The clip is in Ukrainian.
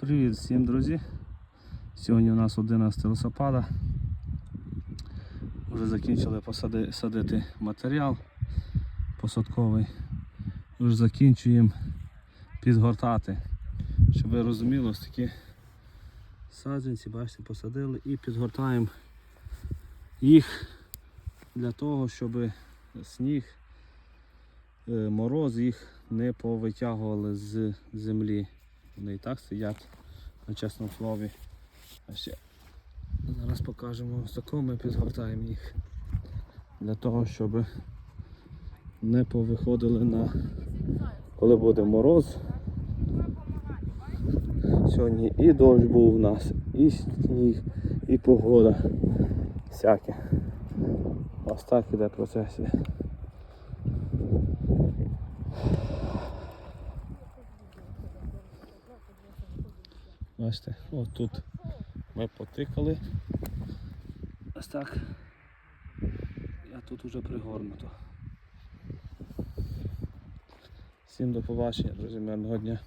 Привіт всім, друзі! Сьогодні у нас 11 листопада. Вже закінчили посади, садити матеріал посадковий. Вже закінчуємо підгортати. Щоб ви розуміли, ось такі саджанці, бачите, посадили і підгортаємо їх для того, щоб сніг, е, мороз їх не повитягували з землі. Вони і так сидять на чесному слові. А ще зараз покажемо тако ми підгортаємо їх для того, щоб не повиходили на коли буде мороз. Сьогодні і дощ був у нас, і сніг, і погода. Всяке. Ось так іде процес. іде. Бачите, отут ми потикали. Ось так. А тут уже пригорнуто. Всім до побачення, друзі, мирного дня.